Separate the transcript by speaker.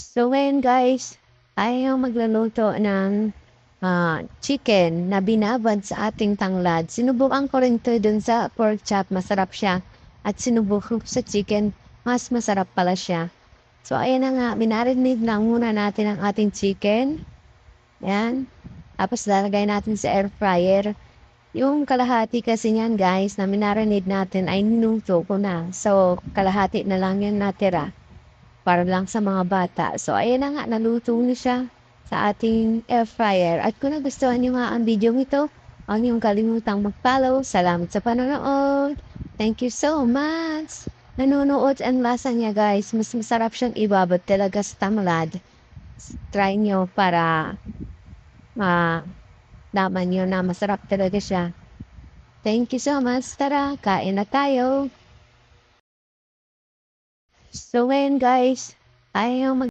Speaker 1: So ngayon guys, tayo magluluto ng ah, chicken na binabad sa ating tanglad. Sinubukan ko rin to dun sa pork chop, masarap siya. At sinubukan ko sa chicken, mas masarap pala siya. So ayan na nga, minarinate lang muna natin ang ating chicken. Yan. Tapos lalagay natin sa air fryer. Yung kalahati kasi niyan guys na minarinate natin ay ninuto ko na. So kalahati na lang yan natira para lang sa mga bata. So, ayan na nga, naluto na siya sa ating air fryer. At kung nagustuhan niyo nga ang video ito, huwag niyong kalimutang mag-follow. Salamat sa panonood. Thank you so much. Nanonood ang lasa niya guys. Mas masarap siyang ibabad talaga sa tamlad. Try niyo para ma daman niyo na masarap talaga siya. Thank you so much. Tara, kain na tayo. So ngayon guys, ayaw mag